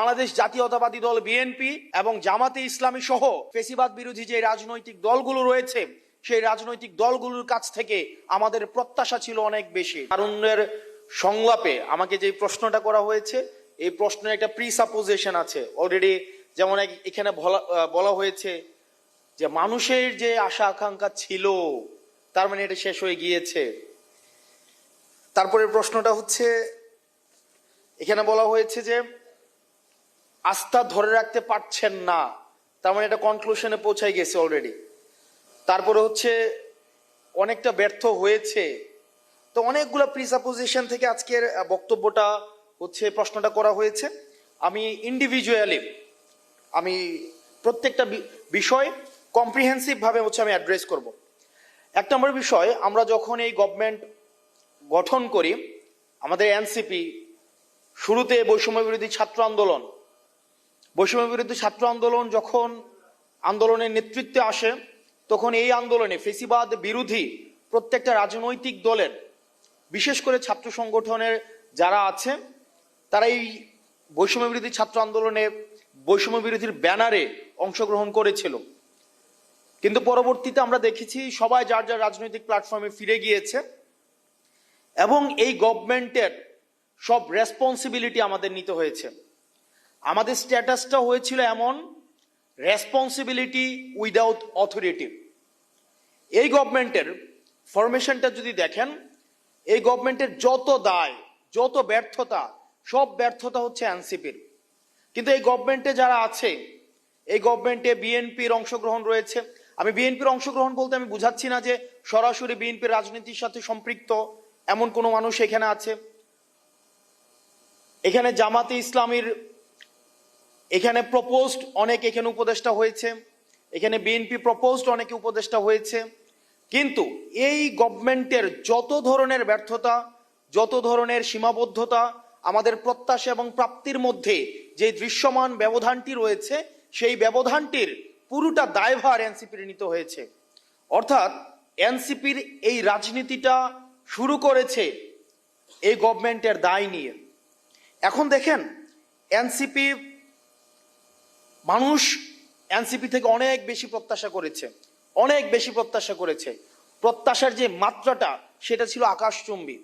বাংলাদেশ জাতীয়তাবাদী দল বিএনপি এবং জামাতে ইসলামী সহ ফেসিবাদ বিরোধী যে রাজনৈতিক দলগুলো রয়েছে, সেই রাজনৈতিক দলগুলোর কাছ থেকে আমাদের প্রত্যাশা ছিল অনেক বেশি। তারুণ্যের সংলাপে আমাকে যে প্রশ্নটা করা হয়েছে, এই প্রশ্নের একটা প্রিসাপোজিশন আছে। অলরেডি যেমন এখানে বলা হয়েছে যে মানুষের যে আশা আকাঙ্ক্ষা ছিল, তার মানে এটা শেষ হয়ে গিয়েছে। তারপরে প্রশ্নটা হচ্ছে, এখানে বলা হয়েছে যে আস্থা ধরে রাখতে পারছেন না। তার মানে এটা কনক্লুশনে পৌঁছাই গেছে অলরেডি তারপরে হচ্ছে অনেকটা ব্যর্থ হয়েছে। তো অনেকগুলো প্রিসাপোজিশন থেকে আজকের বক্তব্যটা হচ্ছে প্রশ্নটা করা হয়েছে। আমি ইন্ডিভিজুয়ালি আমি প্রত্যেকটা বিষয় কম্প্রিহেন্সিভ ভাবে হচ্ছে আমি অ্যাড্রেস করব। এক নম্বর বিষয়, আমরা যখন এই গভর্নমেন্ট গঠন করি, আমাদের এনসিপি শুরুতে বৈষম্য বিরোধী ছাত্র আন্দোলন বৈষম্য বিরোধী ছাত্র আন্দোলন যখন আন্দোলনের নেতৃত্বে আসে, তখন এই আন্দোলনে ফেসিবাদ বিরোধী প্রত্যেকটা রাজনৈতিক দলের, বিশেষ করে ছাত্র সংগঠনের যারা আছে, তারা এই বৈষম্য বিরোধী ছাত্র আন্দোলনে বৈষম্য বিরোধীর ব্যানারে অংশগ্রহণ করেছিল। কিন্তু পরবর্তীতে আমরা দেখেছি সবাই যার যার রাজনৈতিক প্ল্যাটফর্মে ফিরে গিয়েছে এবং এই গভর্নমেন্টের সব রেসপন্সিবিলিটি আমাদের নিতে হয়েছে। আমাদের স্ট্যাটাসটা হয়েছিল এমন রেসপন্সিবিলিটি উইদাউট অথরিটি এই গভর্নমেন্টের ফরমেশনটা যদি দেখেন, এই গভর্নমেন্টের যত দায়, যত ব্যর্থতা, সব ব্যর্থতা হচ্ছে এনসিপির। কিন্তু এই গভর্নমেন্টে যারা আছে, এই গভর্নমেন্টে বিএনপির অংশগ্রহণ রয়েছে। আমি বিএনপির অংশগ্রহণ বলতে আমি বুঝাচ্ছি না যে সরাসরি বিএনপির রাজনীতির সাথে সম্পৃক্ত এমন কোনো মানুষ এখানে আছে। এখানে জামাতে ইসলামীর এখানে প্রপোজড অনেক এখানে উপদেষ্টা হয়েছে, এখানে বিএনপি প্রপোজড অনেকে উপদেষ্টা হয়েছে। কিন্তু এই গভর্নমেন্টের যত ধরনের ব্যর্থতা, যত ধরনের সীমাবদ্ধতা, আমাদের প্রত্যাশা এবং প্রাপ্তির মধ্যে যে দৃশ্যমান ব্যবধানটি রয়েছে, সেই ব্যবধানটির পুরোটা দায়ভার এনসিপির নিতে হয়েছে। অর্থাৎ এনসিপির এই রাজনীতিটা শুরু করেছে এই গভর্নমেন্টের দায় নিয়ে। এখন দেখেন এনসিপি মানুষ এনসিপি থেকে অনেক বেশি প্রত্যাশা করেছে, অনেক বেশি প্রত্যাশা করেছে। প্রত্যাশার যে মাত্রাটা, সেটা ছিল আকাশচুম্বী।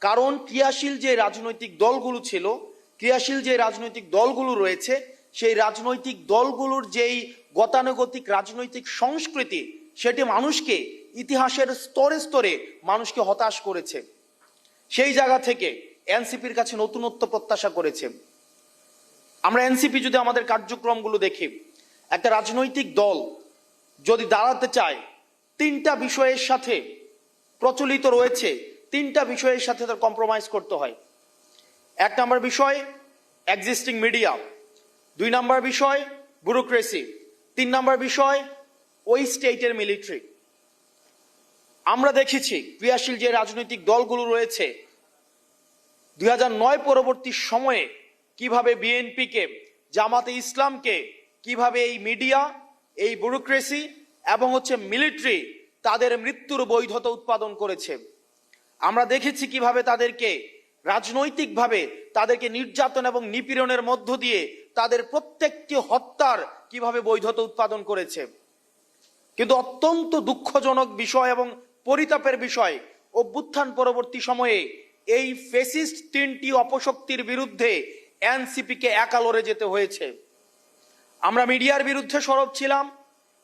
কারণ ক্রিয়াশীল যে রাজনৈতিক দলগুলো ছিল, ক্রিয়াশীল যে রাজনৈতিক দলগুলো রয়েছে, সেই রাজনৈতিক দলগুলোর যেই গতানুগতিক রাজনৈতিক সংস্কৃতি, সেটি মানুষকে ইতিহাসের স্তরে স্তরে মানুষকে হতাশ করেছে। সেই জায়গা থেকে এনসিপির কাছে নতুনত্ব প্রত্যাশা করেছে। আমরা এনসিপি যদি আমাদের কার্যক্রমগুলো দেখি, একটা রাজনৈতিক দল যদি দাঁড়াতে চায়, তিনটা বিষয়ের সাথে প্রচলিত রয়েছে, তিনটা বিষয়ের সাথে তার কম্প্রোমাইজ করতে হয়। এক নম্বর বিষয় এক্সিস্টিং মিডিয়া দুই নম্বর বিষয় ব্যুরোক্রেসি তিন নম্বর বিষয়, ওই স্টেটের মিলিটারি আমরা দেখেছি ক্রিয়াশীল যে রাজনৈতিক দলগুলো রয়েছে, দুই পরবর্তী সময়ে কীভাবে বিএনপিকে, জামাতে ইসলামকে, কীভাবে এই মিডিয়া, এই ব্যুরোক্রেসি এবং হচ্ছে মিলিটারি তাদের মৃত্যুর বৈধতা উৎপাদন করেছে। আমরা দেখেছি কীভাবে তাদেরকে রাজনৈতিকভাবে তাদেরকে নির্যাতন এবং নিপীড়নের মধ্য দিয়ে তাদের প্রত্যেকটি হত্যার কীভাবে বৈধতা উৎপাদন করেছে। কিন্তু অত্যন্ত দুঃখজনক বিষয় এবং পরিতাপের বিষয়, অভ্যুত্থান পরবর্তী সময়ে এই ফেসিস্ট তিনটি অপশক্তির বিরুদ্ধে এনসিপিকে একা লড়ে যেতে হয়েছে। আমরা মিডিয়ার বিরুদ্ধে সরব ছিলাম,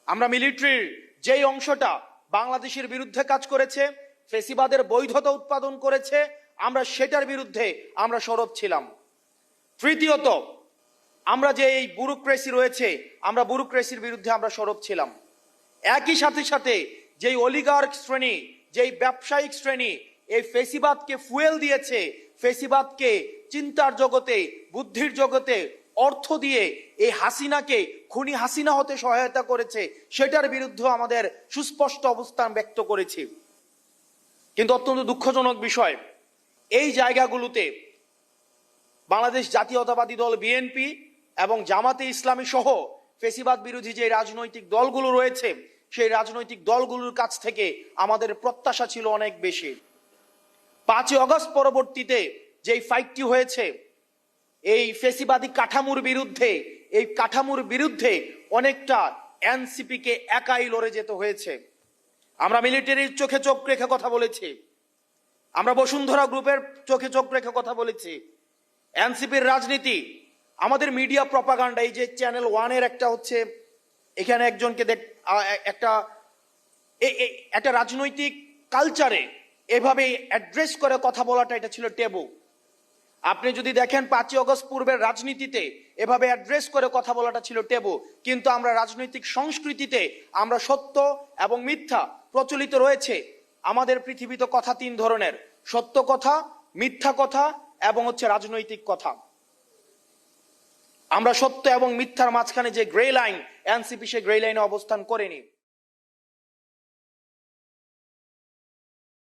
আমরা মিলিটারির যেই অংশটা বাংলাদেশের বিরুদ্ধে কাজ করেছে, ফেসিবাদের বৈধতা উৎপাদন করেছে, আমরা সেটার বিরুদ্ধে আমরা সরব ছিলাম। তৃতীয়ত, আমরা যে এই ব্যুরোক্রেসি রয়েছে, আমরা ব্যুরোক্রেসির বিরুদ্ধে আমরা সরব ছিলাম। একই সাথে সাথে যেই অলিগার্ক শ্রেণি, যেই ব্যবসায়িক শ্রেণি এই ফেসিবাদকে ফুয়েল দিয়েছে, ফেসিবাদকে চিন্তার জগতে, বুদ্ধির জগতে অর্থ দিয়ে এই হাসিনাকে, খুনি হাসিনা হতে সহায়তা করেছে, সেটার বিরুদ্ধে আমাদের সুস্পষ্ট অবস্থান ব্যক্ত করেছি। কিন্তু অত্যন্ত দুঃখজনক বিষয়, এই জায়গাগুলোতে বাংলাদেশ জাতীয়তাবাদী দল বিএনপি এবং জামাতে ইসলামী সহ ফেসিবাদ বিরোধী যে রাজনৈতিক দলগুলো রয়েছে, সেই রাজনৈতিক দলগুলোর কাছ থেকে আমাদের প্রত্যাশা ছিল অনেক বেশি। পাঁচই অগস্ট পরবর্তীতে যেই ফাইটটি হয়েছে, এই ফেসিবাদী কাঠামোর বিরুদ্ধে, এই কাঠামোর বিরুদ্ধে অনেকটা এনসিপি কে একাই লড়ে যেতে হয়েছে। আমরা মিলিটারির চোখে চোখ রেখে কথা বলেছি। আমরা বসুন্ধরা গ্রুপের চোখে চোখ রেখে কথা বলেছি। এনসিপির রাজনীতি, আমাদের মিডিয়া প্রপাগান্ডা, এই যে চ্যানেল ওয়ানের একটা হচ্ছে, এখানে একজনকে দেখ একটা একটা রাজনৈতিক কালচারে এভাবে অ্যাড্রেস করে কথা বলাটা এটা ছিল টেবু আপনি যদি দেখেন পাঁচই অগস্ট পূর্বের রাজনীতিতে এভাবে অ্যাড্রেস করে কথা বলাটা ছিল টেবু কিন্তু আমরা রাজনৈতিক সংস্কৃতিতে আমরা সত্য এবং মিথ্যা প্রচলিত রয়েছে। আমাদের পৃথিবীতে কথা তিন ধরনের। সত্য কথা, মিথ্যা কথা এবং হচ্ছে রাজনৈতিক কথা। আমরা সত্য এবং মিথ্যার মাঝখানে যে গ্রে লাইন এনসিপি সে গ্রে লাইনে অবস্থান করেনি।